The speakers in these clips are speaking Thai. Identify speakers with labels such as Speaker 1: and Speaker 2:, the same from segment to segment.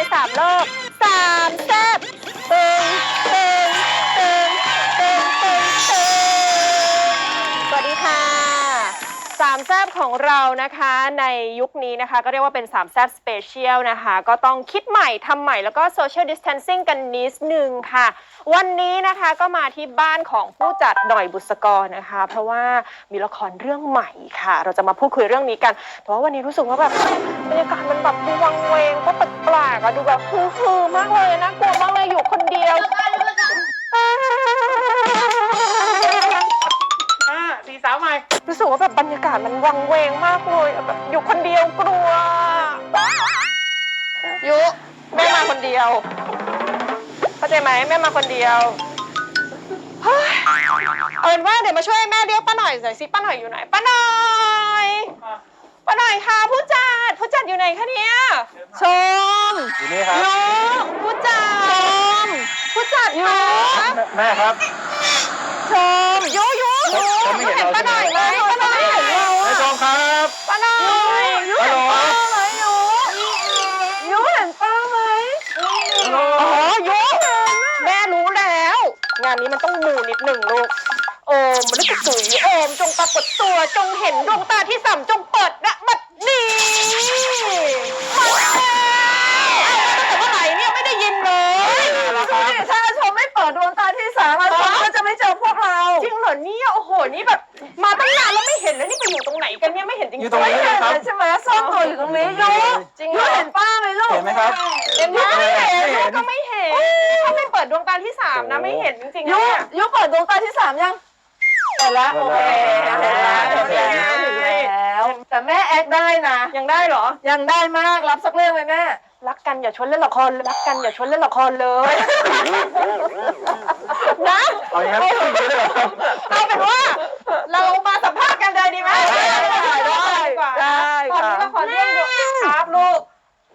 Speaker 1: ไปสามโลกามแซบของเรานะคะในยุคนี้นะคะ ก็เรียกว่าเป็นสามแซบสเปเชียลนะคะ ก็ต้องคิดใหม่ทำใหม่แล้วก็โซเชียลดิส a ทนซิ่งกันนิดนึงค่ะ วันนี้นะคะก็มาที่บ้านของผู้จัดหน่อยบุษกรนะคะ เพราะว่ามีละครเรื่องใหม่ค่ะ เราจะมาพูดคุยเรื่องนี้กันแต่ว่าวันนี้รู้สึกว่าแบบบรรยากาศมันแบบดูวังเวงก็แปลกๆอะดูแบบฮือๆมากเลยนะกลัวมากเลยอยู่คนเดียว
Speaker 2: สี่สาวใหม่
Speaker 1: รู้สึกว่าแบบบรรยากาศมันวังเวงมากเลยแบบอยู่คนเดียวกลัวยุแม่มาคนเดียว เข้าใจไหมแม่มาคนเดียวเฮ้ยเอาเป็นว่าเดี๋ยวมาช่วยแม่เรียกป้าหน่อยหน่อยสิป้าหน่อยอยู่ไหนป้าหน่อยป้าหน่อยค่ะผู้จัดผู้จัดอยู่ไหนคะเนี่ยชม
Speaker 2: อยู่นี่ครับ
Speaker 1: ยุผู้จัดชมผู้จัดค่ะ
Speaker 2: แม่ครับ
Speaker 1: ชมยุยุ ยุ
Speaker 2: เขาไม่เห็นเรา
Speaker 1: ป้าหน่อยไหมป้าหน่อยเห็นเรา
Speaker 2: แม่
Speaker 1: อะ
Speaker 2: ชมครับ
Speaker 1: ป้าหน่อยยุ
Speaker 2: ฮัล
Speaker 1: เห็นป้าไหมยุยุเห็นป้าไหม
Speaker 2: ฮัลโหล
Speaker 1: อ๋อยุแม่รู้แล้ว งานนี้มันต้องมูนิดหนึ่งลูกโอมมันก็สุยโอมจงปรากฏตัวจงเห็นดวงตาที่สามจงเปิดนะบัดนี้มา ริ
Speaker 3: งเห
Speaker 1: รอเนี่ยโอ้โหนี่แบบ มาตั้งนานแล้วไม่เห็นแล้วนี่ไปอยู่ตรงไหนกันเนี่ยไม่เห็นจริงๆ
Speaker 2: อยู่ตรงนี้
Speaker 3: ไม่
Speaker 2: เลย
Speaker 3: เห็น
Speaker 2: ครับ
Speaker 3: เลยใช่ไหมซ่อนตัวอยู่ตรงนี้ยู
Speaker 1: จริงเหร
Speaker 3: ยู
Speaker 1: อ
Speaker 3: เห็นป้าไหมลูก
Speaker 2: เห็นไหมครับ
Speaker 1: เห็นไหมไม่เห็น
Speaker 2: ไม่เห็น
Speaker 1: ก็ไม่เห็นถ้าไม่เปิดดวงตาที่สามนะไม่เห็นจริงๆ
Speaker 3: ยู
Speaker 1: นะเนี่ย
Speaker 3: ยูเปิดดวงตาที่สามยังเปิดแล้วโอเค
Speaker 2: เปิดแล้ว
Speaker 3: เห็นแล้วเห็นแล้วแต่แม่แอคได้นะ
Speaker 1: ยังได้เหรอ
Speaker 3: ยังได้มากรับสักเรื่องไหมแม่
Speaker 1: รักกันอย่าชวนเล่นละครรักกันอย่าชวนเล่นละครเลยนะ
Speaker 2: เอาอย่างนั้นคุยกันเลยเหรอ
Speaker 1: เอาเป็นว่า เรามาสัมภาษณ์กันเลยดีไหม
Speaker 3: ได้ได้
Speaker 1: ดีกว่า
Speaker 3: ได้
Speaker 1: ตอนนี้ละครเรื่องดวงครับลูก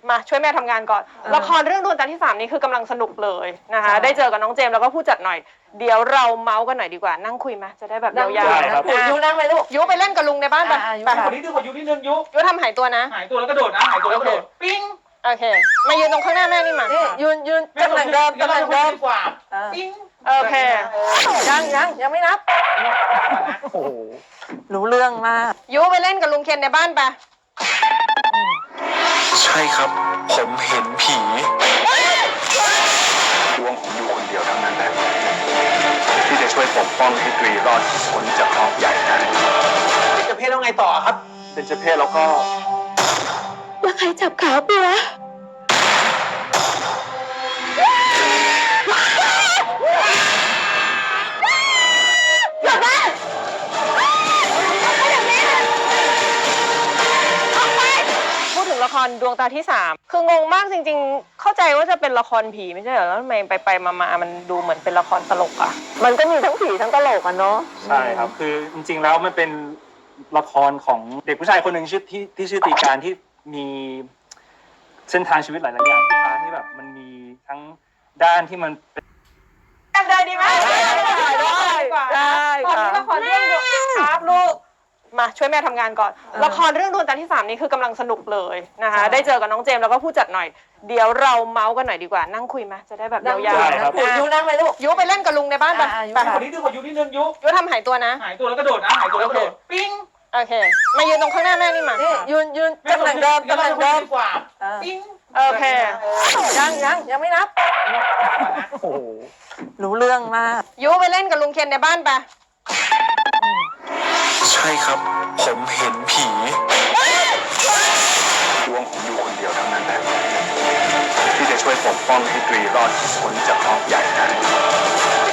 Speaker 1: มาช่วยแม่ทำงานก่อน ละครเรื่องดวงตาที่สามนี้คือกำลังสนุกเลยนะคะ ได้เจอกับน้องเจมส์แล้วก็ผู้จัดหน่อย เดี๋ยวเราเมาส์กันหน่อยดีกว่านั่งคุยไหมจะได้แบบ
Speaker 3: นั่ง
Speaker 1: ยาว
Speaker 3: อยู่
Speaker 1: ๆ
Speaker 3: นั่งอยู่ยูนั่งไหมลูก
Speaker 1: ยุไปเล่นกับลุงในบ้านไป
Speaker 3: อ่ายุ
Speaker 1: ไป
Speaker 3: ค่ะ
Speaker 2: คนนี้ดึงกว่ายุนิดนึงยุ
Speaker 1: ยุทำหายตัวนะ
Speaker 2: หายตัวแล้วกระโดดนะ หายตัวแล้วกระโดด ปิ้ง
Speaker 1: โอเค มายืนตรงข้างหน้าแม่นี่มา
Speaker 3: นี่ยืนยืนตำแหน่งเดิมตำแหน่งเดิม
Speaker 2: กว่า
Speaker 3: อ่า
Speaker 2: ปิ้ง
Speaker 1: โอเค
Speaker 3: ยังยังยังไม่นับ
Speaker 2: โอ้โห
Speaker 3: รู้เรื่องมาก
Speaker 1: ยุไปเล่นกับลุงเคนในบ้านไป
Speaker 4: ใช่ครับ ผมเห็นผีดวงผมอยู่คนเดียวเท่านั้นแหละที่จะช่วยปกป้องให้ตรีรอดพ้นจากรอบใหญ่ได้
Speaker 2: จะเพศแล้วไงต่อครับ
Speaker 4: เป็นเจ้าเพศแล้วก็
Speaker 1: แล้ว ใครจับขาเปียพูดถึงละครดวงตาที่สามคืองงมากจริง ๆ เข้าใจว่าจะเป็นละครผีไม่ใช่เหรอแล้วทำไมไปไปๆมามันดูเหมือนเป็นละครตลกอะ
Speaker 3: มันก็มีทั้งผีทั้งตลกอะเนาะ
Speaker 5: ใช่ครับ คือจริงๆแล้วมันเป็นละครของเด็กผู้ชายคนหนึ่งชื่อที่ที่ชื่อตีการที่ มีเส้นทางชีวิตหลายๆอย่างที่พาที่แบบ มันมีทั้งด้านที่มันเป็น
Speaker 1: กันเลยดีไหม
Speaker 3: ได้ได้
Speaker 1: ดีกว่า
Speaker 3: ได้
Speaker 1: ตอนนี้
Speaker 3: ค่ะ
Speaker 1: ละครเรื่องดวงครับลูกมาช่วยแม่ทำงานก่อน ละครเรื่องดวงตาที่สามนี้คือกำลังสนุกเลยนะคะ ได้เจอกับน้องเจมส์แล้วก็ผู้จัดหน่อย เดี๋ยวเราเมาส์กันหน่อยดีกว่า นั่งคุยไหมจะได้แบบ
Speaker 3: นั่ง
Speaker 1: ยาว
Speaker 3: อยู่
Speaker 1: ๆ
Speaker 3: นั่งอยู่ยูนั่งไหมลูก
Speaker 1: ยุไปเล่นกับลุงในบ้านไป
Speaker 3: อ่ายุ
Speaker 1: ไป
Speaker 3: ค่ะ
Speaker 2: คนนี้ดึงกว่ายุนิดนึงยุ
Speaker 1: ยุทำหายตัวนะ
Speaker 2: หายตัวแล้วกระโดดนะหายตัวแล้วกระโดด ปิ้ง
Speaker 1: โอเค มายืนตรงข้างหน้าแม่นี่มา
Speaker 3: นี่ยืนยืนตำแหน่งเดิมตำแหน่งเดิม
Speaker 2: กว่า
Speaker 3: อ่า
Speaker 2: ปิ้ง
Speaker 1: โอเค
Speaker 3: ยังยังยังไม่นับ
Speaker 2: โอ้โห
Speaker 3: รู้เรื่องมาก
Speaker 1: ยุไปเล่นกับลุงเคนในบ้านไป
Speaker 4: ใช่ครับ ผมเห็นผีดวงผมอยู่คนเดียวเท่านั้นแหละที่จะช่วยปกป้องให้ตรีรอดพ้นจากรอบใหญ่ได้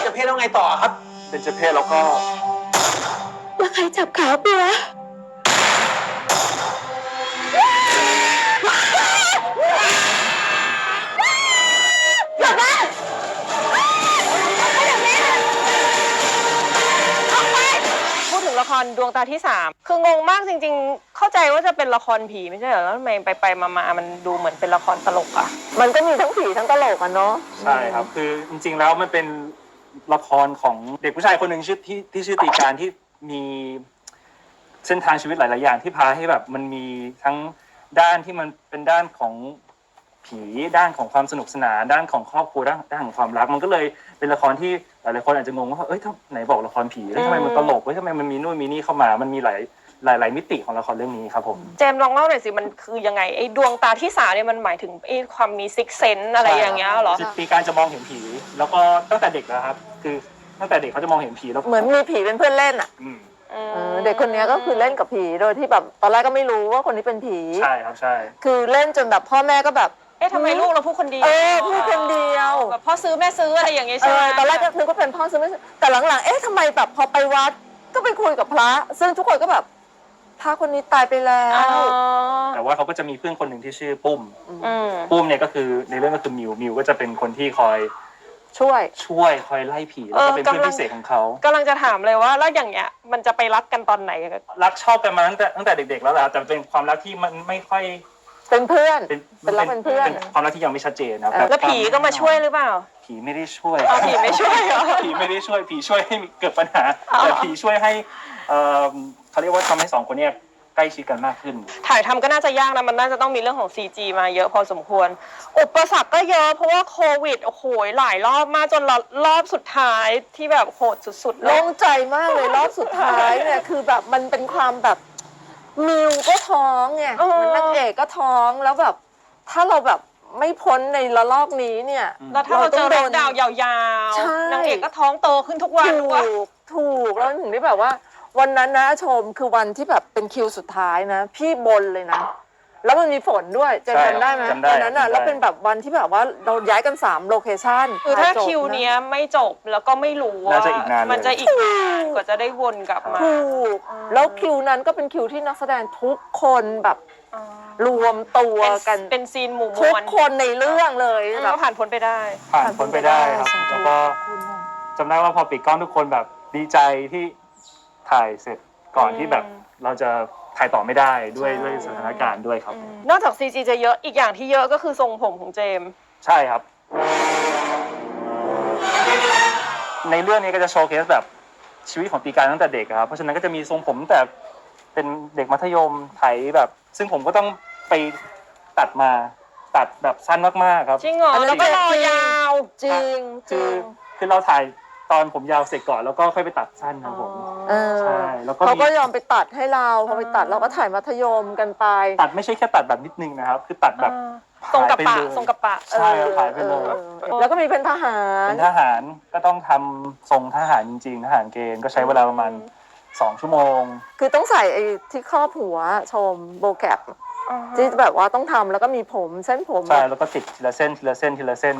Speaker 2: จะเพศแล้วไงต่อครับ
Speaker 4: เป็นเจ้าเพศแล้วก็
Speaker 1: แล้วใค รจับขาเปียพูดถึงละครดวงตาที่สามคืองงมากจริง ๆ เข้าใจว่าจะเป็นละครผีไม่ใช่เหรอแล้วทำไมไปไปๆมาๆมันดูเหมือนเป็นละครตลกอะ
Speaker 3: มันก็มีทั้งผีทั้งตลกอะเนาะ
Speaker 5: ใช่ครับ คือจริงๆแล้วมันเป็นละครของเด็กผู้ชายคนหนึ่งชื่อที่ที่ชื่อตีการที่ มีเส้นทางชีวิตหลาย ๆ อย่างที่พาให้แบบมันมีทั้งด้านที่มันเป็นด้านของผีด้านของความสนุกสนานด้านของครอบครัวด้านด้านของความรัก มันก็เลยเป็นละครที่หลายๆคนอาจจะงงว่าเอ้ยทำไหนบอกละครผีแล้วทำไมมันตลกเว้ยทำไมมันมีนู่นมีนี่เข้ามา มันมีหลายหลายหลายมิติของละครเรื่องนี้ครับผม
Speaker 1: เจมส์ลองเล่าหน่อยสิมันคือยังไงไอ้ดวงตาที่สามเนี่ยมันหมายถึงไอ้ความมีซิกเซนอะไรอย่างเงี้ยเหรอ
Speaker 5: สิบปีการจะมองเห็นผี แล้วก็ตั้งแต่เด็กแล้วครับ คือ ตั้งแต่เด็กเขาจะมองเห็นผีแล้ว
Speaker 3: เหมือนมีผีเป็นเพื่อนเล่นอะ
Speaker 5: อืม
Speaker 3: เออเด็กคนนี้ก็คือเล่นกับผีโดยที่แบบตอนแรกก็ไม่รู้ว่าคนนี้เป็นผี
Speaker 5: ใช่ครับใช่
Speaker 3: คือเล่นจนแบบพ่อแม่ก็แบบ
Speaker 1: เอ๊ะทำไมลูกเราพูดคนเดียว
Speaker 3: เออพูดคนเดียว
Speaker 1: แบบพ่อซื้อแม่ซื้ออะไรอย่างเงี้ย
Speaker 3: เอ
Speaker 1: ใช่ไหม
Speaker 3: อตอนแรกก็นึกว่าเป็นพ่อซื้อไม่ซื้อแต่หลังๆ เอ๊ะทำไมแบบพอไปวัดก็ไปคุยกับพระ ซึ่งทุกคนก็แบบพระคนนี้ตายไปแล้
Speaker 1: อ๋อ
Speaker 3: ว
Speaker 5: แต่ว่าเขาก็จะมีเพื่อนคนหนึ่งที่ชื่อปุ้ม
Speaker 1: อืม
Speaker 5: ปุ้มเนี่ยก็คือในเรื่องก็คือมิวมิวก็จะเป็นคนที่คอย
Speaker 3: ช่วย
Speaker 5: ช่วยคอยไล่ผีแล้วก็เป็นเพื่อนพิเศษของเขา
Speaker 1: กำลังจะถามเลยว่าแล้วอย่างเงี้ยมันจะไปรักกันตอนไหนอะ
Speaker 5: รักชอบกันมาตั้งแต่ตั้งแต่เด็ก ๆ แล้วแหละแต่เป็นความรักที่มันไม่ค่อย
Speaker 3: เป็นเพื่อน
Speaker 5: เป็น
Speaker 3: เป็นรักเป็นเพื่อน
Speaker 5: ความรักที่ยังไม่ชัดเจนนะ
Speaker 3: เออ
Speaker 1: แล้วผีก็มาช่วยหรือเปล่า
Speaker 5: ผีไม่ได้ช่วย
Speaker 1: อ๋อผีไม่ช่วยเหรอ
Speaker 5: ผีไม่ได้ช่วยผีช่วยให้เกิดปัญหา
Speaker 1: อ๋อ
Speaker 5: แต่ผีช่วยให้เอ่อเขาเรียกว่าทำให้สองคนเนี้ ใกล้ชิดกันมากขึ้น
Speaker 1: ถ่ายทำก็น่าจะยากนะ มันน่าจะต้องมีเรื่องของ CG มาเยอะพอสมควร อุปสรรคก็เยอะเพราะว่าโควิด โอ้โห หลายรอบมากจนรอบสุดท้ายที่แบบโหดสุดๆเล
Speaker 3: โล่
Speaker 1: ย
Speaker 3: งใจมากเลยรอบสุดท้ายเนี่ยคือแบบมันเป็นความแบบมิวก็ท้องไง
Speaker 1: เออ
Speaker 3: เหมือนนางเอกก็ท้องแล้วแบบ ถ้าเราแบบไม่พ้นในระลอกนี้เนี่ย
Speaker 1: แล้วถ้าเราเจอ
Speaker 3: เรา
Speaker 1: ร
Speaker 3: ต้อง
Speaker 1: ถ
Speaker 3: โดน
Speaker 1: ดาวยาว
Speaker 3: ใช่
Speaker 1: ๆนางเอกก็ท้องโตขึ้นทุกวัน
Speaker 3: ถู
Speaker 1: ทุกวัน
Speaker 3: กถูกแล้วถึงได้แบบว่า วันนั้นนะชมคือวันที่แบบเป็นคิวสุดท้ายนะ พี่บนเลยนะ แล้วมันมีฝนด้วยจำจำได้ไหม
Speaker 5: จำได้
Speaker 3: วันนั้นอะ
Speaker 5: จำได้
Speaker 3: แล้วเป็นแบบวันที่แบบว่าเราย้ายกันสามโลเคชั่น
Speaker 1: คือถ้า
Speaker 3: จบะ
Speaker 1: คิวเนี้ยไม่จบแล้วก็ไม่รู้ว่า
Speaker 5: น่าจะอีกนานเลย
Speaker 1: มันจะอีกนานกว่าจะได้วนกลับมา
Speaker 3: ถูกแล้วคิวนั้นก็เป็นคิวที่นักแสดงทุกคนแบบ
Speaker 1: อ๋อ
Speaker 3: รวมตัวกัน
Speaker 1: เป็นซีนหมู่ม
Speaker 3: ทุก
Speaker 1: วล
Speaker 3: คนในเรื่องเลย
Speaker 1: อืม
Speaker 3: แบบ
Speaker 1: ก็ผ่านพ้นไปได้
Speaker 5: ผ่านพ้นไปได้ครับแล้วก็จำได้ว่าพอปิดกล้องทุกคนแบบดีใจที่ ถ่ายเสร็จก่อน
Speaker 1: อืม
Speaker 5: ที่แบบเราจะถ่ายต่อไม่ได้ด้วยด้วยสถานการณ์ด้วยครับ
Speaker 1: นอกจาก CG จะเยอะอีกอย่างที่เยอะก็คือทรงผมของเจมส์
Speaker 5: ใช่ครับ ในเรื่องนี้ก็จะโชว์เคสแบบชีวิตของตีการตั้งแต่เด็กอะครับ เพราะฉะนั้นก็จะมีทรงผมตั้งแต่เป็นเด็กมัธยมไถแบบ ซึ่งผมก็ต้องไปตัดมาตัดแบบสั้นมากๆครับ
Speaker 1: จริงเหรอ
Speaker 3: อันนั้น
Speaker 1: แล้วก็รอ
Speaker 3: จริง
Speaker 1: ยาว
Speaker 3: จริงจ
Speaker 5: คื
Speaker 3: ริ
Speaker 5: องคือเราถ่ายตอนผมยาวเสร็จก่อนแล้วก็ค่อยไปตัดสั้นครับผม
Speaker 3: เออ
Speaker 5: ใช่แล้วก็
Speaker 3: เขาก็
Speaker 5: มี
Speaker 3: ยอมไปตัดให้เราพอไปตัดเราก็ถ่ายมัธยมกันไป
Speaker 5: ตัดไม่ใช่แค่ตัดแบบนิดนึงนะครับ คือตัดแบบ
Speaker 1: ทรงกับปะ
Speaker 5: หายไปเลย
Speaker 1: ทรงกับปะ
Speaker 5: ใช่ครับหายไปเลย
Speaker 3: ออแล้วก็มีเป็นทหาร
Speaker 5: เป็นทหารก็ต้องทำทรงทหารจริงๆทหารเกณฑ์ก็ใช้เวลาประมาณสองชั่วโมง
Speaker 3: คือต้องใส่ไอ้ที่ครอบหัวชมโบแกป ที่แบบว่าต้องทำแล้วก็มีผมเส้นผม
Speaker 5: ใช่แล้วก็ติดทีละเส้นทีละเส้นทีละเส้น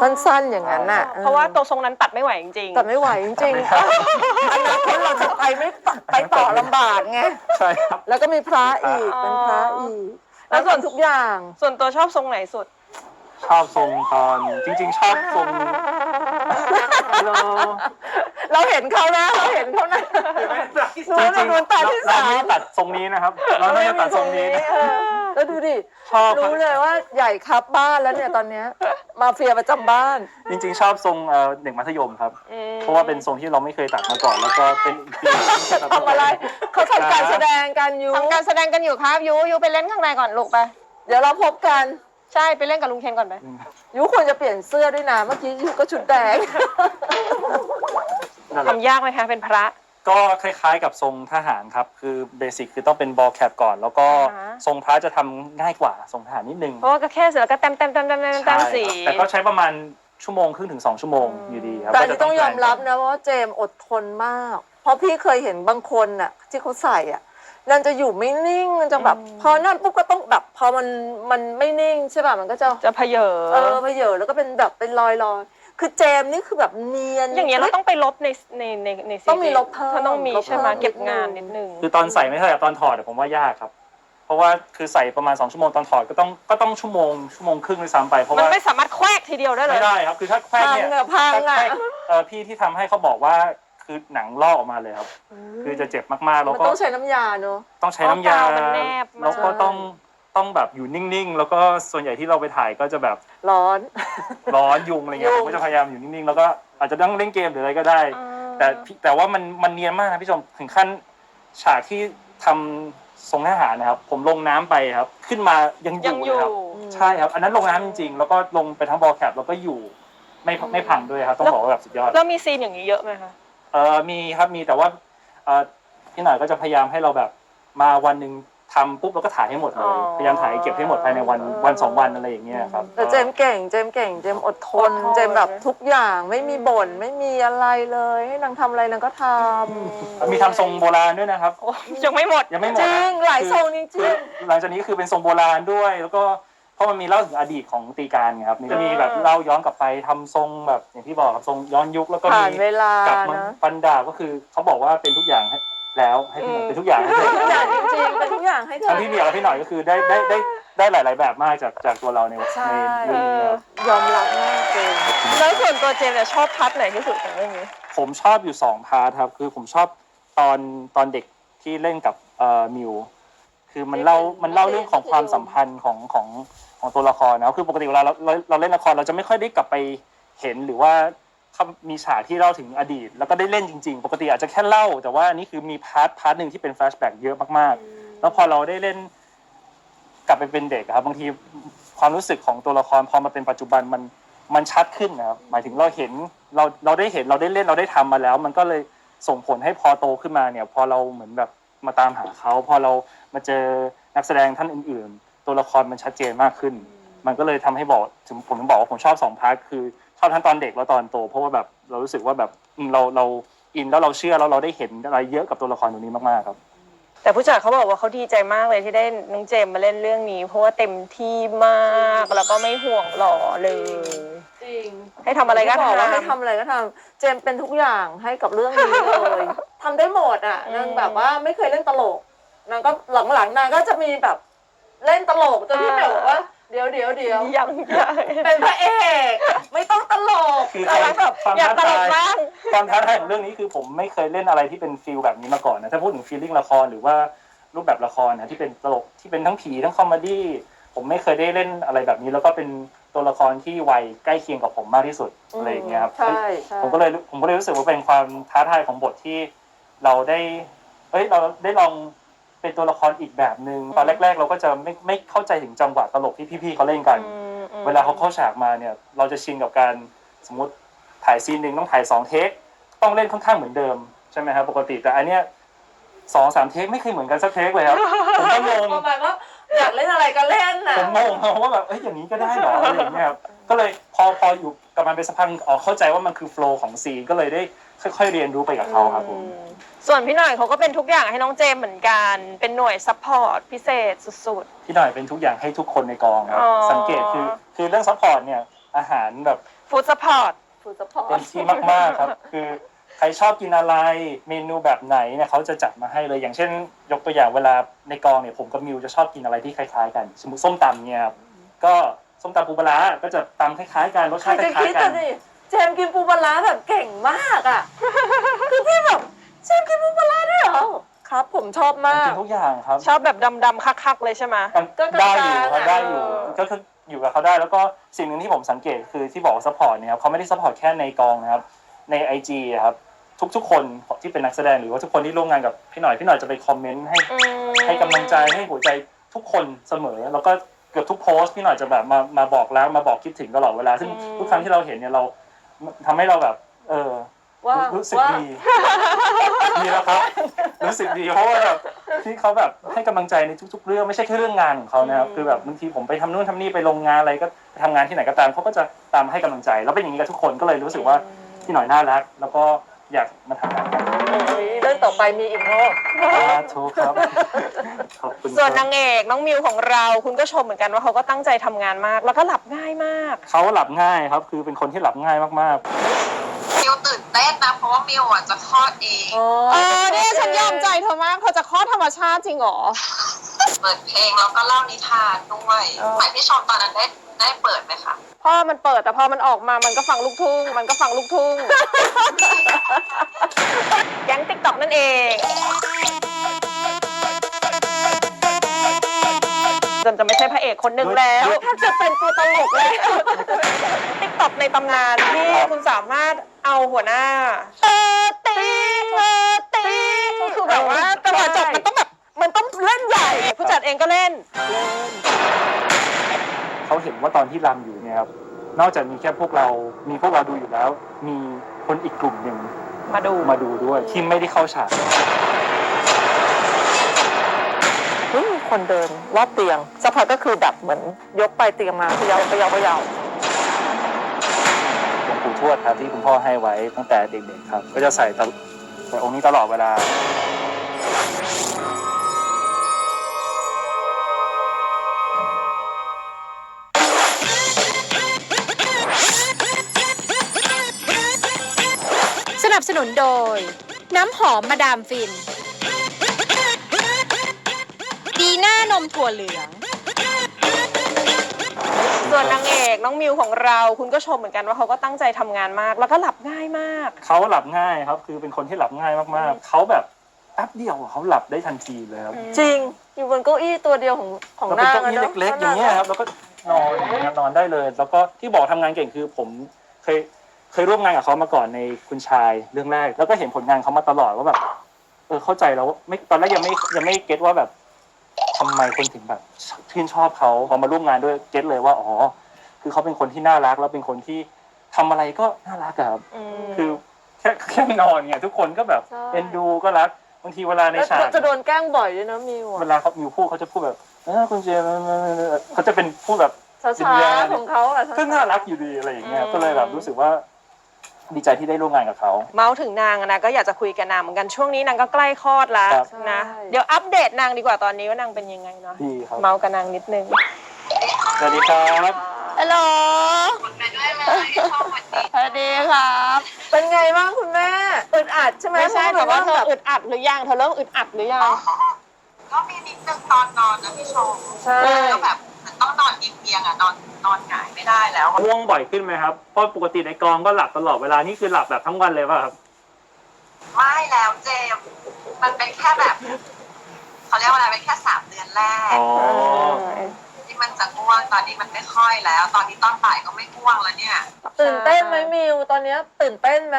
Speaker 3: สั้นๆอย่างนั้นน่ะ
Speaker 1: เพราะว่าตัวทรงนั้นตัดไม่ไหวจริงๆ
Speaker 3: แต่ไม่ไหวจริงๆอนาคตเราจะไปไม่ต่อไปต่อลำบากไง
Speaker 5: ใช่ครับ
Speaker 3: แล้วก็มีพระอีก
Speaker 1: อ๋อ
Speaker 3: เป็นพระอีก
Speaker 1: แล้
Speaker 3: แล้วว
Speaker 1: ส่
Speaker 3: ส่
Speaker 1: ว
Speaker 3: วนนทุกอย่าง
Speaker 1: ส่วนตัวชอบทรงไหนสุด
Speaker 5: ชอบทรงตอนจริง ๆ ชอบทรง ฮัลโหล
Speaker 3: เราเห็นเขานะเราเห็นเขานะ
Speaker 5: จริงๆ
Speaker 3: ดวงตาที่
Speaker 5: เรา
Speaker 3: สาม
Speaker 5: ไม่ตัดทรงนี้นะครับ เราไม่ได้ตัดทรงนี้
Speaker 3: เออแล้วดูดิ
Speaker 5: ชอบ
Speaker 3: รู้เลยว่าใหญ่ครับบ้านแล้วเนี่ยตอนเนี้ยมาเฟียประจำบ้าน
Speaker 5: จริง ๆ ชอบทรงเอ่อเด็กมัธยมครับ
Speaker 1: อืม
Speaker 5: เพราะว่าเป็นทรงที่เราไม่เคยตัดมาก่อน แล้วก็เป็นอีกทีที่ตัดมาก่น
Speaker 3: ทำอะไรเขาทำการแสดงกันอยู่
Speaker 1: ทำการแสดงกันอยู่ครับยูยูไปเล่นข้างในก่อนลูกไป
Speaker 3: เดี๋ยวเราพบกัน
Speaker 1: ใช่ไปเล่นกับลุงเคนก่อนไป
Speaker 3: ยุควรจะเปลี่ยนเสื้อด้วยนะ เมื่อกี้ยุก็ชุดแดง
Speaker 5: นั่นแหละ
Speaker 1: ทำยากไหมคะเป็นพระ
Speaker 5: ก็คล้ายๆกับทรงทหารครับ คือเบสิกคือต้องเป็นบอลแคปก่อน แล้วก็
Speaker 1: อ่าฮะ
Speaker 5: ทรงพระจะทำง่ายกว่าทรงทหารนิดนึง
Speaker 1: เพราะว่าก็แค่เสร็จแล้วก็แต้มแต้มแต้มแต้มแต้มแต้ม
Speaker 5: ใช่
Speaker 1: สี
Speaker 5: ครับแต่ก็ใช้ประมาณชั่วโมงครึ่งถึงสองชั่วโมงอยู่ดีครับ
Speaker 3: แต่อัน
Speaker 5: ก็
Speaker 3: นี้
Speaker 5: จะ
Speaker 3: ต้องยอมรับ
Speaker 5: แปลง
Speaker 3: นะว่าเจมส์อดทนมาก เพราะพี่เคยเห็นบางคนน่ะที่เขาใส่อะ นั่นจะอยู่ไม่นิ่งมันจะแบบ พอนั่นปุ๊บก็ต้องแบบ พอมันมันไม่นิ่งใช่ป่ะมันก็จะ
Speaker 1: จะเพเยอ
Speaker 3: เออไปเหยอะแล้วก็เป็นแบบเป็นรอยรอยๆคือเจมส์นี่คือแบบเนียน
Speaker 1: อย่างเงี้ยเราต้องไปลบในในในใน CG
Speaker 3: ต้องมีลบเพิ่ม
Speaker 1: เขาต้องมี
Speaker 3: ลบเพิ่ม
Speaker 1: ใช่ไหม
Speaker 3: นิดนึง
Speaker 1: เก็บงานนิดนึง
Speaker 5: คือตอนใส่ไม่เท่าไหร่ตอนถอดอะผมว่ายากครับ เพราะว่าคือใส่ประมาณสองชั่วโมงตอนถอดก็ต้องก็ต้องชั่วโมงชั่วโมงครึ่งด้วยซ้ำไปเพราะ
Speaker 1: มัน
Speaker 5: ว่า
Speaker 1: ไม่สามารถแควกทีเดียวได้เลย
Speaker 5: ไม่ได้ครับคือถ้าแควก
Speaker 3: พัง
Speaker 5: เนี่ย
Speaker 3: อะพัง
Speaker 5: ถ้า
Speaker 3: อะ
Speaker 5: แควกเอ่อพี่ที่ทำให้เขาบอกว่า คือหนังลอกออกมาเลยครับ คือจะเจ็บมากๆแล้ว
Speaker 3: มัน
Speaker 5: ก็
Speaker 3: ต้องใช้น้ำยาเนอะ
Speaker 5: ต้องใช้น้ำยา
Speaker 1: เพราะกาวมันแนบมาก
Speaker 5: แล้วก็ต้องต้องแบบอยู่นิ่งๆ แล้วก็ส่วนใหญ่ที่เราไปถ่ายก็จะแบบ
Speaker 3: ร้อน
Speaker 5: ร้อนยุงอะไรเงี้ย
Speaker 3: ยุ
Speaker 5: ผ
Speaker 3: ง
Speaker 5: มก็จะพยายามอยู่นิ่งๆ แล้วก็อาจจะต้องเล่นเกมหรืออะไรก็ได้
Speaker 1: อ่า
Speaker 5: แต่พี่แต่ว่ามันมันเนียนมากนะพี่ชมถึงขั้นฉากที่ทำทรงทหารนะครับ ผมลงน้ำไปครับ ขึ้นมายังอ
Speaker 1: ยัง
Speaker 5: ยู่
Speaker 1: อยู่
Speaker 5: นะครับ ใช่ครับ อันนั้นลงน้ำจริงๆ แล้วก็ลงไปทั้งบอลแคปแล้วก็อยู่ไม่ไม่พังด้วยครับ ต้องบอกว่าแบบสุดยอด
Speaker 1: แล้วมีซีนอย่างนี้เยอะไหมคะ
Speaker 5: เออมีครับมีแต่ว่าเออพี่หน่อยก็จะพยายามให้เราแบบมาวันหนึ่งทำปุ๊บเราก็ถ่ายให้หมดเล
Speaker 1: อ๋
Speaker 5: ย
Speaker 1: อ
Speaker 5: พยายามถ่ายเก็บให้หมดภายในวันวันสองวันอะไรอย่างเงี้ยครับ
Speaker 3: แต่เจมส์เก่ง เจมส์เก่ง เจมส์อดทน
Speaker 1: อดทน
Speaker 3: เจมส์แบบทุกอย่างไม่มีบ่นไม่มีอะไรเลย ให้นางทำอะไรนางก็ท
Speaker 5: มีทำทรงโบราณด้วยนะครับ
Speaker 1: โอ้ยังไม่หมด
Speaker 5: ยังไม่หมำด
Speaker 3: จ
Speaker 5: นะ
Speaker 3: ริงหลายทรงจริ
Speaker 5: คืองหลังจากนี้คือเป็นทรงโบราณด้วย แล้วก็เพ ราะมันมีเล่าถึงอดีตของตีการไงครับมันจะมีแบบเล่าย้อนกลับไปทำทรงแบบอย่างที่บอกครับทรงย้อนยุคแล้วก็
Speaker 3: ผ่า
Speaker 5: มี
Speaker 3: นเวลาก
Speaker 5: ลับมา
Speaker 3: นะ
Speaker 5: ฟันดาบก็คือเขาบอกว่าเป็นทุกอย่างให้แล้วให้พี่หน่อย
Speaker 1: อืม
Speaker 5: เป็นทุกอย่างให้เธอ
Speaker 3: ทุกอย่างจริงๆเป็นทุกอย่างให้เธ
Speaker 5: ทั้
Speaker 3: อง
Speaker 5: พี่เบียร์และพี่หน่อยก็คือได้ได้ได้ได้หลาย ๆ แบบมากจากจากตัวเราใน
Speaker 3: ใช่
Speaker 5: ในเรื่องนี้ครับ
Speaker 3: ยอมรับมากเจมส์
Speaker 1: แล้วส่วนตัวเจมส์เนี่ยชอบพัดไหนที่สุดของเรื่องนี้
Speaker 5: ผมชอบอยู่สองพาร์ทครับคือผมชอบตอนตอนเด็กที่เล่นกับเอ่อมิวคือมันเล่ามันเล่าเรื่องของความสัมพันธ์ของของ ของตัวละครนะคือปกติเวลาเราเราเราเล่นละครเราจะไม่ค่อยได้กลับไปเห็นหรือว่าเขามีฉากที่เล่าถึงอดีต แล้วก็ได้เล่นจริง ๆ ปกติอาจจะแค่เล่า แต่ว่าอันนี้คือมีพาร์ทพาร์ทหนึ่งที่เป็นแฟลชแบ็กเยอะมากๆ แล้วพอเราได้เล่นกลับไปเป็นเด็กอะครับบางทีความรู้สึกของตัวละครพอมาเป็นปัจจุบันมันมันชัดขึ้นนะครับหมายถึงเราเห็นเราเราได้เห็นเราได้เล่นเราได้ทำมาแล้ว มันก็เลยส่งผลให้พอโตขึ้นมาเนี่ย พอเราเหมือนแบบมาตามหาเขาพอเรามาเจอนักแสดงท่านอื่นๆ ตัวละครมันชัดเจนมากขึ้น มันก็เลยทำให้บอกถึงผมถึงบอกว่าผมชอบสองพาร์ทคือชอบทั้งตอนเด็กและตอนโต เพราะว่าแบบเรารู้สึกว่าแบบอืมเราเราอินแล้วเราเชื่อแล้วเราได้เห็นอะไรเยอะกับตัวละครตัวนี้มากๆครับ
Speaker 1: แต่ผู้จัดเขาบอกว่าเขาดีใจมากเลยที่ได้น้องเจมส์มาเล่นเรื่องนี้ เพราะว่าเต็มที่มากแล้วก็ไม่ห่วงหล่อเลย
Speaker 3: จริง
Speaker 1: ให้ทำอะไรก็
Speaker 3: บอกว่าให้
Speaker 1: ทำ
Speaker 3: ทำอะไรก็ทำเจมส์เป็นทุกอย่างให้กับเรื่องนี้เลยทำได้หมดอะ
Speaker 1: อืม
Speaker 3: นางแบบว่าไม่เคยเล่นตลกนางก็หลังๆนางก็จะมีแบบ เล่นตลกจนพี่เหมียวบอกว่าเดี๋ยวเดี๋ยวเดี๋ยว
Speaker 1: ยังยัง
Speaker 3: เป็นพระเอก ไม่ต้องตลก
Speaker 5: คือ
Speaker 3: แต่ว่าแบบ
Speaker 5: ความ
Speaker 1: อยาก
Speaker 5: ท้า
Speaker 1: ตล
Speaker 5: ทากย
Speaker 1: บ้าง
Speaker 5: ความท้าทายของเรื่องนี้คือผมไม่เคยเล่นอะไรที่เป็นฟีลแบบนี้มาก่อนนะถ้าพูดถึงฟีลลิ่งละครหรือว่ารูปแบบละครนะที่เป็นตลกที่เป็นทั้งผีทั้งคอมเมดี้ผมไม่เคยได้เล่นอะไรแบบนี้ แล้วก็เป็นตัวละครที่วัยใกล้เคียงกับผมมากที่สุดอะไรอย่างเงี้ยครับ
Speaker 3: ใช่ใช่
Speaker 5: ผมก็เลยผมก็เลยรู้สึกว่าเป็นความท้าทายของบทที่เราได้ เอ้ยเราได้ลอง เป็นตัวละครอีกแบบหนึ่งตอนแรก ๆ เราก็จะไม่ไม่เข้าใจถึงจังหวะตลกที่พี่ๆเขาเล่นกันเวลาเขาเข้าฉากมาเนี่ย เราจะชินกับการสมมติถ่ายซีนหนึ่งต้องถ่ายสองเทคต้องเล่นค่อนข้างเหมือนเดิมใช่ไหมครับปกติแต่อันเนี้ยสองสามเทคไม่เคยเหมือนกันสักเทคเลยครับผมก็งง
Speaker 3: ประมาณว่าอยากเล่นอะไรก็เล่นน่ะ
Speaker 5: ผมงงครับว่าแบบเอ้ยอย่างนี้ก็ได้เหรออะไรอย่างเงี้ยครับก็เลยพอพออยู่ กับมันไปสักพักอ๋อเข้าใจว่ามันคือโฟล์ของซีนก็เลยได้ค่อยๆเรียนรู้ไปกับเขาครับผม
Speaker 1: ส่วนพี่หน่อยเขาก็เป็นทุกอย่างให้น้องเจมส์เหมือนกัน เป็นหน่วยซัพพอร์ตพิเศษสุด
Speaker 5: พี่หน่อยเป็นทุกอย่างให้ทุกคนในกองครับ
Speaker 1: อ๋อ
Speaker 5: สังเกตคือคือเรื่องซัพพอร์ตเนี่ยอาหารแบบ
Speaker 1: ๆฟู้ดซัพพอร์ต
Speaker 3: ฟูสปอร์
Speaker 5: เต็มที่มากๆครับ คือใครชอบกินอะไรเมนูแบบไหนเนี่ยเขาจะจัดมาให้เลยอย่างเช่น ยกตัวอย่างเวลาในกองเนี่ยผมกับมิวจะชอบกินอะไรที่คล้ายๆ กันสมมติส้มตำเนี่ยครับก็ ส้มตำปูปลาร้าก็จะตำคล้ายๆกันรส
Speaker 3: ใคร
Speaker 5: ชาติค
Speaker 3: จะ
Speaker 5: ล้า
Speaker 3: คิ
Speaker 5: ย
Speaker 3: ด
Speaker 5: ๆกั
Speaker 3: แต่
Speaker 5: น
Speaker 3: ดิเจมส์กินปูปลาร้าแบบเก่งมากอะ คือพี่แบบเจมส์กินปูปลาร้าด้วยเหรอครับ ผมชอบ
Speaker 5: ผม
Speaker 3: มาก
Speaker 5: กินทุกอย่างครับ
Speaker 1: ชอบแบบดำๆคักๆเลยใช่ไหม
Speaker 3: ก็กลางๆ
Speaker 5: ได้อยู่ครับ
Speaker 3: อะ
Speaker 5: ได้อยู่
Speaker 3: เออ
Speaker 5: ก็คืออยู่กับเขาได้แล้วก็สิ่งหนึ่งที่ผมสังเกตคือที่บอกว่าซัพพอร์ตเนี่ยครับเขาไม่ได้ซัพพอร์ตแค่ในกองนะครับใน IG อะครับทุกๆคนที่เป็นนักแสดงหรือว่าทุกคนที่ร่วมงานกับพี่หน่อยพี่หน่อยจะไปคอมเมนต์ให้
Speaker 1: อืม
Speaker 5: ให้กำลังใจให้หัวใจทุกคนเสมอ แล้วก็ เกือบทุกโพสต์พี่หน่อยจะแบบมามาบอกแล้วมาบอกคิดถึงตลอดเวลา ซึ่งทุกครั้งที่เราเห็นเนี่ยเราทำให้เราแบบ เออ
Speaker 3: ว่า
Speaker 5: รู้สึก
Speaker 3: ว่า
Speaker 5: ดีดีแล้วครับรู้สึกดีเพราะว่าแบบที่เขาแบบให้กำลังใจในทุก ๆ เรื่องไม่ใช่แค่เรื่องงานของเขานะครับคือแบบบางทีผมไปทำนู่นทำนี่ไปลงงานอะไรก็ไปทำงานที่ไหนก็ตามเขาก็จะตามให้กำลังใจ แล้วเป็นอย่างนี้กับทุกคนก็เลยรู้สึกว่าพี่หน่อยน่ารัก แล้วก็ อยากมาทำงานกัน
Speaker 3: เรื่องต่อไปมีอีกโลก
Speaker 5: สาธุครับขอบคุณครับ
Speaker 1: ส่วนนางเอกน้องมิวของเราคุณก็ชมเหมือนกันว่าเขาก็ตั้งใจทำงานมาก แล้วก็หลับง่ายมาก
Speaker 5: เขาหลับง่ายครับคือเป็นคนที่หลับง่ายมาก
Speaker 6: มิวตื่นเต้นนะเพราะว่ามิวอะจะคลอดเอง
Speaker 3: อ๋อ
Speaker 1: เออเนี่ยฉันยอมใจเธอมากเธอจะคลอดธรรมชาติจริงเหรอ
Speaker 6: เปิดเพลงแล้วก็เล่านิทานด้วย
Speaker 1: อ๋อ
Speaker 6: หมายพี่ชมตอนนั้นได้ ได้เปิดไหมคะ
Speaker 1: พ่อมันเปิดแต่พอมันออกมามันก็ฟังลูกทุ่ง มันก็ฟังลูกทุ่ง แก๊งติ๊กต็อกนั่นเอง จนจะไม่ใช่พระเอกคนหนึ่งแล้วแทบจะเป็นตัวตลกแล้วติ๊กต็อกในตำนานที่คุณสามารถเอาหัวหน้าเออตีเออตีก็คือแบบว่าจังหวะจบมันต้องแบบ
Speaker 3: มันต้องเล่นใหญ่
Speaker 1: ผู้จัดเองก็เล่น
Speaker 5: เขาเห็นว่าตอนที่รำอยู่เนี่ยครับนอกจากมีแค่พวกเรา มีพวกเราดูอยู่แล้ว มีคนอีกกลุ่มหนึ่ง
Speaker 1: มาดู
Speaker 5: มาดูด้วยที่ไม่ได้เข้าฉาก
Speaker 3: เฮ้ยมีคนเดินรอบเตียงสักพักก็คือแบบเหมือนยกไปเตียงมาเขยาเขยาเขยา
Speaker 5: หลวงปู่ทวดครับที่คุณพ่อให้ไว้ตั้งแต่เด็กๆครับ ก็จะใส่ตลใส่องค์นี้ตลอดเวลา
Speaker 7: นับสนุนโดย น้ำหอมมาดามฟิน ดีหน้านมถั่วเหลือง
Speaker 1: ส่วนนางเอกน้องมิวของเรา คุณก็ชมเหมือนกันว่าเขาก็ตั้งใจทำงานมาก แล้วก็หลับง่ายมาก
Speaker 5: เขาหลับง่ายครับ คือเป็นคนที่หลับง่ายมากๆ เขาแบบแป๊บเดียวเขาหลับได้ทันทีเลยครับ
Speaker 3: จริง อยู่บนเก้าอี้ตัวเดียวของของ
Speaker 5: แล้วเป็น
Speaker 3: นาง
Speaker 5: เก้าอี้
Speaker 3: อะนาะ
Speaker 5: เล็กๆอย่างเงี้ยครับแล้วก็นอนอย่างเงี้ยนอนได้เลย แล้วก็ที่บอกทำงานเก่งคือผมเคย เคยร่วมงานกับเขามาก่อนในคุณชายเรื่องแรก แล้วก็เห็นผลงานเขามาตลอดว่าแบบเออเข้าใจแล้วว่าไม่ตอนแรกยังไม่ยังไม่เก็ตว่าแบบทำไมคนถึงแบบชื่นชอบเขาพอมาร่วมงานด้วยเก็ตเลยว่าอ๋อคือเขาเป็นคนที่น่ารักแล้วเป็นคนที่ทำอะไรก็น่ารักอะครับคือแค่แค่นอนเนี่ย ทุกคนก็แบบเอ็นดูก็รักบางทีเวลาใน
Speaker 3: แล้ว
Speaker 5: ฉาก
Speaker 3: จะโดนแกล้งบ่อยด้วยนะมิว
Speaker 5: เว
Speaker 3: อะ
Speaker 5: ลาเขามิวพูดเขาจะพูดแบบเออคุณเจมส์เขาจะเป็นพูดแบบ
Speaker 3: ช้าๆของเขาอะช้าๆ
Speaker 5: ก็น่ารักอยู่ดีอะไรอย่างเงี้ย
Speaker 1: อืม
Speaker 5: ก็เลยแบบรู้สึกว่า ดีใจที่ได้ร่วมงานกับเขา
Speaker 1: เมาส์ถึงนางอะนะก็อยากจะคุยกับนางเหมือนกันช่วงนี้นางก็ใกล้คลอดแล้ว
Speaker 5: ครับ
Speaker 1: นะเดี๋ยวอัปเดตนางดีกว่าตอนนี้ว่านางเป็นยังไงเนาะ
Speaker 5: ดีครับ
Speaker 1: เมาส์กับนางนิดนึง
Speaker 5: สวัสดีครับ
Speaker 1: ฮัลโหล
Speaker 6: ไปด้วยเลยชอบวันนี้
Speaker 1: สวัสดีครับ
Speaker 3: เป็นไงบ้างคุณแม่อึดอัดใช่ไหม
Speaker 1: ไม่ใช่
Speaker 3: เพ
Speaker 1: แต่
Speaker 3: ระ
Speaker 1: ว่าเธอ
Speaker 3: แบบ
Speaker 1: อึดอัดหรือยังเธอเริ่มอึดอัดหรือยัง
Speaker 6: ก็มีนิดนึงตอนนอนนะพี่ชม
Speaker 3: ใช่
Speaker 6: ก็แบบมันต้องนอน เอียงๆอะนอนนอนหงายไม่ได้แล้ว
Speaker 5: ง่วงบ่อยขึ้นไหมครับเพราะปกติในกองก็หลับตลอดเวลานี่คือหลับแบบทั้งวันเลยป่ะครับ
Speaker 6: ไม่แล้วเจมส์มันเป็นแค่แบบเขาเรียกว่าอะไรเป็นแค่สามเดือนแรก
Speaker 5: อ๋อ
Speaker 6: ที่มันจะง่วงตอนนี้มันไม่ค่อยแล้ว ตอนนี้ตอนบ่ายก็ไม่ง่วงแล้วเนี่ย
Speaker 3: ตื่นเต้นไหมมิวตอนเนี้ยตื่นเต้นไหม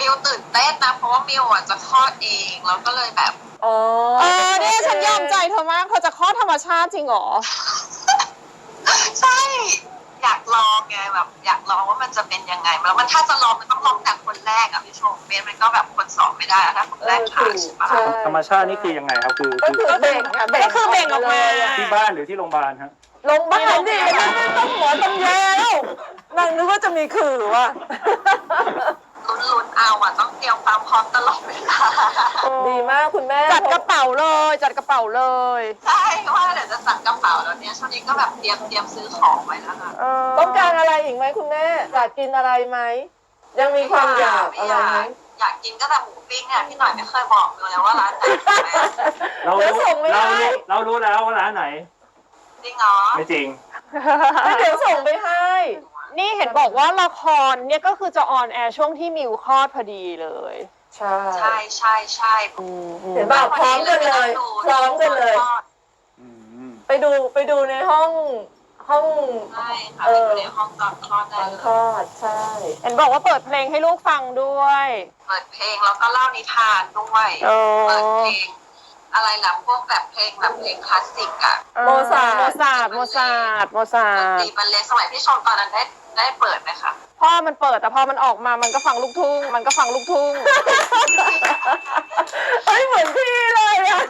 Speaker 6: มิวตื่นเต้นนะเพราะว่ามิวอะจะคลอดเองแล้วก็เลยแบบ
Speaker 3: อ๋อ
Speaker 1: เออเนี่ยฉันยอมใจเธอมากเธอจะคลอดธรรมชาติจริงเหรอ
Speaker 6: ใช่ อยากลองไงแบบ อยากลองว่ามันจะเป็นยังไงแล้วมันถ้าจะลองมันต้องลองแต่คนแรกอะพี่ชมเมนมันก็แบบคนสองไม่ได้อะถ้าคนแรกขาดใช่ปะ
Speaker 3: ใช่
Speaker 5: ธรรมชาตินี่คือยังไงครับคือ
Speaker 3: ก็
Speaker 5: คือ
Speaker 3: คือเบ่งะ
Speaker 1: ก็คือเบ่งออกมา
Speaker 3: เลยะ
Speaker 5: ที่บ้านหรือที่โรงพยาบาลฮะ
Speaker 3: ลงบ้านดิต้องหัวต้องแย่แล้วนางนึกว่าจะมีคือว่ะ
Speaker 6: ลุ้นๆ เอาอะต้องเตรียมความพร้อมตลอดเวลา
Speaker 3: ดีมากคุณแม่
Speaker 1: จัดกระเป๋าเลย จัดกระเป๋าเลย
Speaker 6: ใช่ว่าเดี๋ยวจะสั่งกระเป๋าแล้วเนี่ยช่วงนี้ก็แบบเตรียมเตรียมซื้อของไว้แล้วค่ะ
Speaker 1: เออ
Speaker 3: ต้องการอะไรอีกไหมคุณแม่อยากกินอะไรไหมยังมีความอยาก
Speaker 6: ไม่
Speaker 3: อะไร
Speaker 6: อยา
Speaker 3: ไหม
Speaker 6: กอยากกินก็แต่หมูปิ้งเนี่ยพี่หน่อยไม่เคยบอกเลยว่าร้านไหนใช่ไหม
Speaker 5: เรา
Speaker 3: เดี๋ยว
Speaker 5: รู้
Speaker 3: ส่งไม่
Speaker 5: เรา
Speaker 3: ได้
Speaker 5: รู้เรารู้แล้วว่าร้านไหน
Speaker 6: จริงเหรอ
Speaker 5: ไม่จริง
Speaker 3: ไม่เดี๋ยวส่งไปให้
Speaker 1: นี่เห็นบอกว่าละครเนี่ยก็คือจะออนแอร์ช่วงที่มิวคลอดพอดีเลย
Speaker 3: ใช่
Speaker 6: ใช่ใช่ใช่
Speaker 3: เห็นป่ะพร้อมกันเลย พร้อมกันเลย
Speaker 5: อืม
Speaker 3: ไปดูไปดูในห้องห้อง
Speaker 6: ใช่ค่ะ
Speaker 3: เอ
Speaker 6: ไป
Speaker 3: อ
Speaker 6: อยู่ในห้องตอนคลอดได้
Speaker 3: ตอน
Speaker 6: เล
Speaker 3: คล
Speaker 6: ย
Speaker 3: อดใช่
Speaker 1: เห็นบอกว่าเปิดเพลงให้ลูกฟังด้วย
Speaker 6: เปิดเพลงแล้วก็เล่านิทานด้วย
Speaker 1: เออ
Speaker 6: เปิดเพลง อะไรล่ะพวกแบบเพลงแบบเพลงคลาสสิกอะ
Speaker 3: โมซาร์ท
Speaker 1: โมซาร์ทโมซาร์ทโมซา
Speaker 6: ดน
Speaker 1: ร์
Speaker 6: ต
Speaker 1: ท
Speaker 6: รีบรรเลงสมัยพี่ชมตอนนั้นได้ ได้เปิดไหมคะ
Speaker 1: พ่อมันเปิดแต่พอมันออกมามันก็ฟังลูกทุ่ง มันก็ฟังลูกทุ่ง
Speaker 3: เฮ้ยเหมือนพี่เลยอะ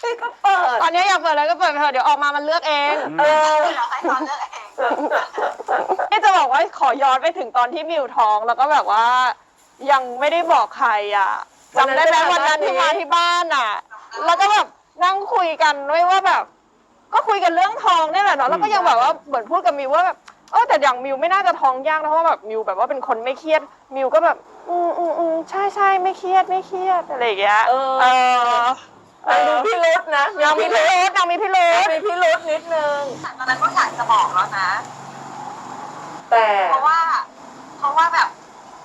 Speaker 3: พี่ก็เปิด
Speaker 1: ตอนนี้อยากเปิดอะไรก็เปิดไปเถอะเดี๋ยวออกมามันเลือกเอง
Speaker 3: เออ
Speaker 6: อยากให้ตอนเลือกเอง
Speaker 1: นี่จะบอกว่าขอย้อนไปถึงตอนที่มิวท้องแล้วก็แบบว่า ยังไม่ได้บอกใครอะจำได้ไหมวันนั้นที่มาที่บ้านอะ แล้วก็แบบนั่งคุยกันด้วยว่าแบบ ก็คุยกันเรื่องท้องเนี่ยแหละเนาะแล้วก็ยังแบบว่าเหมือนพูดกับมิวว่าแบบ เออแต่อย่างมิวไม่น่าจะท้องยากนะเพราะว่าแบบมิวแบบว่าเป็นคนไม่เครียด มิวก็แบบ อืมอืมอืมใช่ใช่ไม่เครียดไม่เครียดอะไรอย่างเงี้ย
Speaker 3: เออ
Speaker 1: เออเอ
Speaker 3: ยัง
Speaker 1: อ
Speaker 3: มีพี่รุษนะ
Speaker 1: ยังมีพิรุธยังมีพิรุ
Speaker 3: ยัง
Speaker 1: ธ
Speaker 3: มีพี่รุษนิดนึง
Speaker 6: ตอนนั้นก็อยากจะบอกแล้วนะ
Speaker 3: แต่
Speaker 6: เพราะว่า เพราะว่าแบบ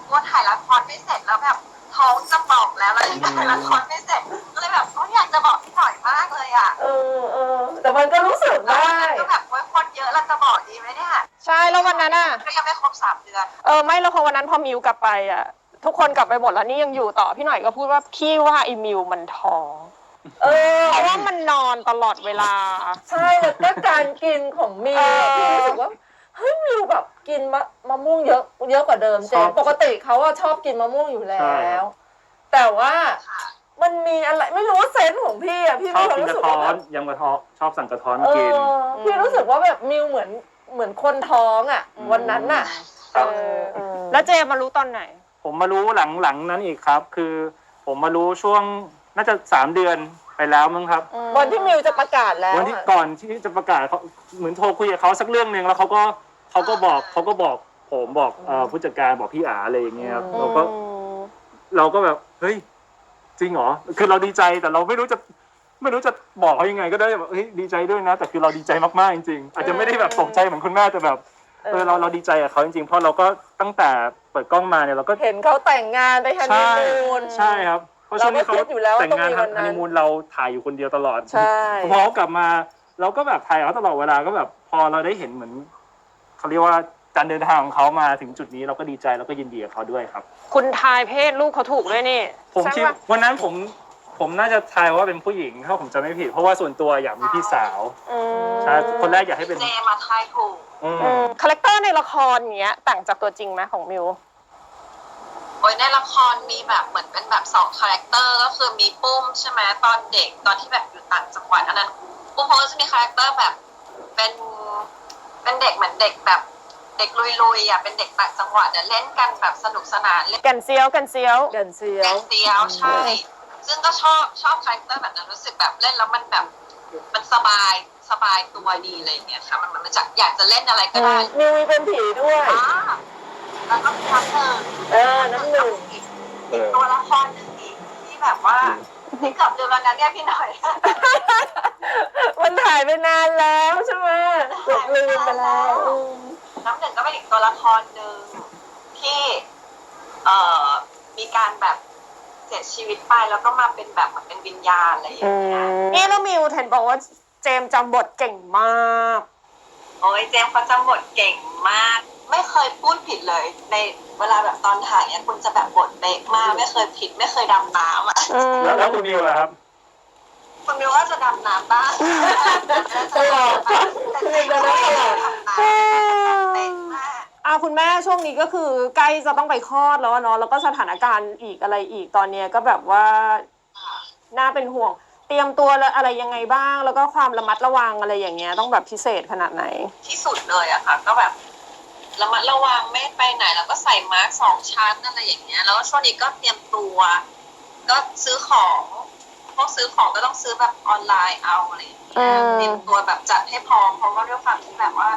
Speaker 6: กลัวถ่ายละครไม่เสร็จแล้วแบบท้องจะบอกแล้วแล้วยังถ่ายละครไม่เสร็จ ก็เลยแบบก็อยากจะบอกพี่หน่อยมากเลยอะ
Speaker 3: เออเออแต่มันก็รู้สึก
Speaker 6: แล้ว
Speaker 3: ได้
Speaker 6: วันนั้นก็แบบโอ๊ ยคนเยอะเราจะบอกดีไหมเนี่ย
Speaker 1: ใช่แล้ววันนั้นอะ
Speaker 6: ก็ยังไม่ครบสามเดือน
Speaker 1: เออไม่แล้วพอวันนั้นพอมิวกลับไปอะ ทุกคนกลับไปหมดแล้วนี่ยังอยู่ต่อพี่หน่อยก็พูดว่าพี่ว่าไอ้มิวมันท้อง
Speaker 3: เออ
Speaker 1: เพราะว่ามันนอนตลอดเวลา
Speaker 3: ใช่แล้วก็การกินของมิวอะ
Speaker 1: เออ
Speaker 3: พี่รู้สึกว่าเฮ้ยมิวแบบกินมะมะม่วงเยอะเยอะกว่าเดิมเจ
Speaker 5: ชอนบ
Speaker 3: ปกติเขาอะชอบกินมะม่วงอยู่แล้
Speaker 5: ใช่ครั
Speaker 3: ว
Speaker 5: บ
Speaker 3: แต่ว่า มันมีอะไรไม่รู้ว่าเซนส์ของพี่อะพี่
Speaker 5: ชอ
Speaker 3: มี
Speaker 5: บ
Speaker 3: ความ
Speaker 5: กิน
Speaker 3: รู้
Speaker 5: กระ
Speaker 3: สึก
Speaker 5: ท้อ
Speaker 3: ว่าแบ
Speaker 5: น
Speaker 3: บ
Speaker 5: ยำกระท้อนชอบสั่งกระท้อน
Speaker 3: เอ
Speaker 5: มากิน
Speaker 3: อพี่รู้สึกว่าแบบมิวเหมือนเหมือนคนท้องอะวันนั้นน่ะ
Speaker 5: ครั
Speaker 3: เอบอเออ
Speaker 1: แล้วเจมารู้ตอนไหน
Speaker 5: ผมมารู้หลังหลังนั้นอีกครับ คือผมมารู้ช่วงน่าจะสามเดือนไปแล้วมั้งครับ
Speaker 3: วันที่มิวจะประกาศแล้ว
Speaker 5: วันที่
Speaker 3: อะ
Speaker 5: ก่อนที่จะประกาศเขาเหมือนโทรคุยกับเขาสักเรื่องหนึ่งแล้วเขาก็เขาก็บอกเขาก็บอกผมบอกเอ่อผู้จัดการบอกพี่อาอะไรอย่างเงี้ยครับเราก็เราก็แบบเฮ้ย จริงเหรอคือเราดีใจแต่เราไม่รู้จะไม่รู้จะบอกเขายังไงก็ได้แบบเฮ้ยดีใจด้วยนะ แต่คือเราดีใจมากๆจริงๆอาจจะไม่ได้แบบตกใจเหมือนคุณแม่แต่แบบเออเราเราดีใจกับเขาจริงๆเพราะเราก็ตั้งแต่เปิดกล้องมาเนี่ยเราก็
Speaker 3: เห็นเขาแต่งงานไปฮันนี
Speaker 5: ใช่
Speaker 3: มูน
Speaker 5: ใช่ครับเพราะช่วงนี้เขา
Speaker 3: เราก็คิดอยู่แล้วว่า
Speaker 5: แต่งงาน
Speaker 3: ต้องมีวันนั้น
Speaker 5: ฮันนีมูนเราถ่ายอยู่คนเดียวตลอด
Speaker 3: ใช่
Speaker 5: พอเขากลับมา เราก็แบบถ่ายเขาตลอดเวลาก็แบบพอเราได้เห็นเหมือนเขาเรียกว่า การเดินทางของเขามาถึงจุดนี้เราก็ดีใจแล้วก็ยินดีกับเขาด้วยครับ
Speaker 1: คุณทายเพศลูกเขาถูกด้วยนี่
Speaker 5: ผม
Speaker 1: ใช่
Speaker 5: คิด
Speaker 1: ปะ
Speaker 5: วันนั้นผมผมน่าจะทายว่าเป็นผู้หญิงถ้าผมจะไม่ผิด เพราะว่าส่วนตัวอยากมีพี่สาว
Speaker 1: อืม
Speaker 5: ใช่คนแรกอยากให้เป็น
Speaker 6: เจมาทายถูก
Speaker 5: อืม
Speaker 1: อืมคาแรคเตอร์ในละครเนี้ยต่างจากตัวจริงไหมของมิว
Speaker 6: โอ้ยในละครมีแบบเหมือนเป็นแบบสองคาแรคเตอร์ก็คือมีปุ้มใช่ไหมตอนเด็กตอนที่แบบอยู่ต่างจังหวัดอันนั้นปุ้มเขาก็จะมีคาแรคเตอร์แบบเป็นเป็นเด็กเหมือนเด็กแบบ เด็กลุยๆอะเป็นเด็กต่างจังหวัดอะเล่นกันแบบสนุกสนานเล่น
Speaker 1: กันเซียวกันเซียว
Speaker 3: กันเซีย
Speaker 6: เล่
Speaker 3: วน
Speaker 6: เซียวใช่ ซึ่งก็ชอบชอบคาแรคเตอร์แบบนั้นรู้สึกแบบเล่นแล้วมันแบบมันสบายสบายตัวดีอะไรอย่างเงี้ยค่ะ มันมันจะอยากจะเล่นอะไรก็ได้
Speaker 3: มิวมีเป็นผีด้วย
Speaker 6: อ่าแล้วก็มีน้ำหนึ่ง
Speaker 3: เออน้ำหนึ่ง
Speaker 6: อีกตัวละครหนึ่งอีกที่แบบว่าที่เกือบลืมแล้วนะเนี่ยพี่หน่อย
Speaker 3: มันถ่ายไปนานแล้วใช่ไหมเกือบลืมไปแล้วอืม
Speaker 6: น้ำหนึ่งก็เป็นอีกตัวละครหนึ่งที่เอ่อมีการแบบเสียชีวิตไปแล้วก็มาเป็นแบบเหมือนเป็นวิญญาณอะไรอย่างเงี้ย
Speaker 1: นี่แล้วมิวเห็นบอกว่าเจมส์จำบทเก่งมาก
Speaker 6: โอ้ยเจมส์เขาจำบทเก่งมาก ไม่เคยพูดผิดเลย ในเวลาแบบตอนถ่ายเนี่ยคุณจะแบบบทเป๊ะมาก ไม่เคยผิด ไม่เคยดำน้ำอะ
Speaker 5: แล้วแล้วคุณมิวล่ะครับ
Speaker 6: คุณมิวว่าจะดำน้ำบ้าง
Speaker 3: ตลอดคุณมิวจะได้ตลอด
Speaker 6: ดำน้ำเป๊ะมาก
Speaker 1: อ่าคุณแม่ช่วงนี้ก็คือใกล้จะต้องไปคลอดแล้วอะเนาะแล้วก็สถานการณ์อีกอะไรอีกตอนเนี้ยก็แบบว่าน่าเป็นห่วง เตรียมตัวอะไรยังไงบ้าง แล้วก็ความระมัดระวังอะไรอย่างเงี้ยต้องแบบพิเศษขนาดไหน
Speaker 6: ที่สุดเลยอะค่ะ ก็แบบระมัดระวังไม่ไปไหนแล้วก็ใส่มาร์กสองชั้นอะไรอย่างเงี้ย แล้วก็ช่วงนี้ก็เตรียมตัว ก็ซื้อของพ วกซื้อของก็ต้องซื้อแบบออนไลน์เอาอะไรอย่างเงี้ย
Speaker 1: อืม
Speaker 6: เตรียมตัวแบบจัดให้พร้อมเพราะว่าด้วยความที่แบบว่า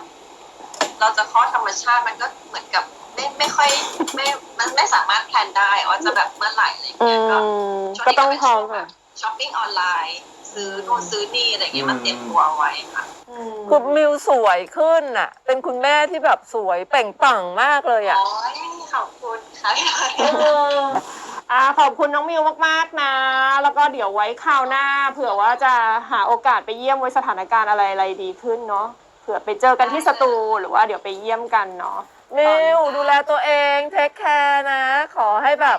Speaker 6: เราจะคลอดธรรมชาติมันก็เหมือนกับไม่ไม่ค่อยไม่มันไม่สามารถแพลนได้ว่าจะแบบเมื่อไหร่อะไรอย่าง
Speaker 1: อื
Speaker 6: เงี้ยก็
Speaker 1: ม
Speaker 6: ช่วง
Speaker 1: ก็
Speaker 6: นี้
Speaker 1: ต้อง
Speaker 6: เป็น
Speaker 1: พร้อ
Speaker 6: ช่
Speaker 1: ม
Speaker 6: วงแบ
Speaker 1: ค่ะ
Speaker 6: บช้อปปิ้งออนไลน์ซื้อนู่นซื้อนี่อะไรอย่างเงี้ยมาเตรียมตัวเอาไว้ค่ะ
Speaker 3: คือมิวสวยขึ้นอะ เป็นคุณแม่ที่แบบสวยเปล่งปลั่งมากเลยอะ
Speaker 6: โอ้ยขอบคุณค่ะ
Speaker 3: เออ
Speaker 1: อ่าขอบคุณน้องมิวมากๆนะ แล้วก็เดี๋ยวไว้คราวหน้า เผื่อว่าจะหาโอกาสไปเยี่ยมไว้สถานการณ์อะไรอะไรดีขึ้นเนาะเผื่อไปเจอกันที่สตูหรือว่าเดี๋ยวไปเยี่ยมกันเนาะ
Speaker 3: มิวดูแลตัวเองเทคแคร์นะ ขอให้แบบ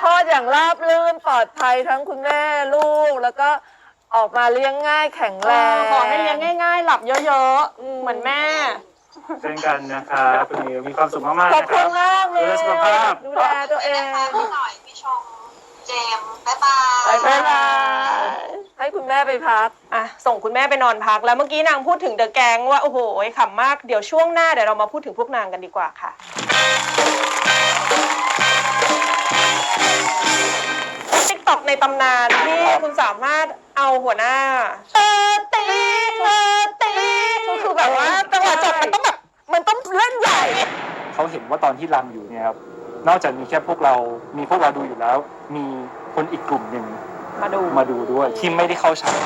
Speaker 3: คลอดอย่างราบรื่นปลอดภัยทั้งคุณแม่ลูก แล้วก็ออกมาเลี้ยงง่ายแข็งแรง
Speaker 1: ขอให้เลี้ยงง่าย ๆ หลับเยอะ
Speaker 3: อืม
Speaker 1: ๆเหมือนแม่
Speaker 5: เช่นกันนะครับคุณมิวมีความสุขมากๆ
Speaker 3: ขอบ
Speaker 5: นะค
Speaker 3: คุ
Speaker 5: รั
Speaker 3: ณ
Speaker 5: บ
Speaker 3: มากมิ
Speaker 5: ดู
Speaker 3: ว
Speaker 5: แลสุขภาพ
Speaker 3: ดูแลตัวเอง
Speaker 6: นะคะพี่หน่อยพี่ชมเจมส์บ๊ายบาย
Speaker 3: บ๊าย
Speaker 1: บ๊าย
Speaker 3: บา
Speaker 1: บายย
Speaker 3: ให้คุณแม่ไปพัก
Speaker 1: อะส่งคุณแม่ไปนอนพัก แล้วเมื่อกี้นางพูดถึงเดอะแกงว่าโอ้โหขำมากเดี๋ยวช่วงหน้าเดี๋ยวเรามาพูดถึงพวกนางกันดีกว่าค่ะ ติ๊กต็อกในตำนานที่คุณสามารถเอาหัวหน้า เออตีเออตีก็คือแบบว่าจังหวะจบมันต้องแบบ มันต้องเล่นใหญ่
Speaker 5: เขาเห็นว่าตอนที่รำอยู่เนี่ยครับ นอกจากมีแค่พวกเรา มีพวกเราดูอยู่แล้ว มีคนอีกกลุ่มหนึ่ง
Speaker 1: มาดู
Speaker 5: มาดูด้วยที่ไม่ได้เข้าฉาก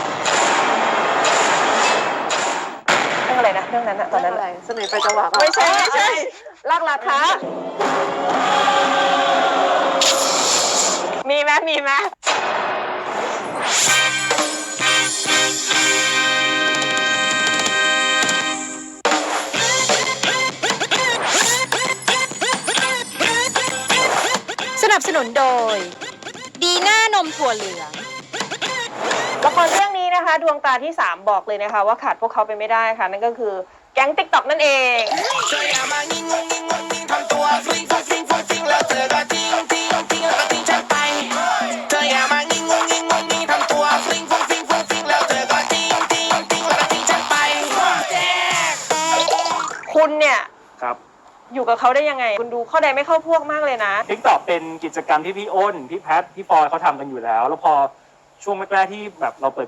Speaker 1: เรื่องอะไรนะเรื่องนั้นอะตอนนั้น
Speaker 3: อะไร
Speaker 1: อะ
Speaker 3: เสน่ห์ไฟจังหวะ
Speaker 1: ไม่ใช่ไม่ใช่ลากลาคะมีไหมมีไหม
Speaker 7: นับสนุนโดย ดีน่านมถั่วเหลือง
Speaker 1: กละครเรื่องนี้นะคะ ดวงตาที่ 3 บอกเลยนะคะ ว่าขาดพวกเขาไปไม่ได้ค่ะ นั่นก็คือแก๊งติ๊กต็อกนั่นเอง
Speaker 8: เธออย่ามางิงงงงิงงงงิงทำตัวฟลิงฟุ้งฟิงฟุ้งฟิงแล้วเธอก็ทิ้งทิ้งทิ้ง อยู่กั
Speaker 5: บ
Speaker 1: เขาได้ยังไง คุณดูข้อใดไม่เข้าพวกมากเลยนะ
Speaker 5: ทิกตอกเป็นกิจกรรมที่พี่อ้น พี่แพท พี่ฟอยเขาทำกันอยู่แล้ว แล้วพอช่วงแรกๆที่แบบเราเปิด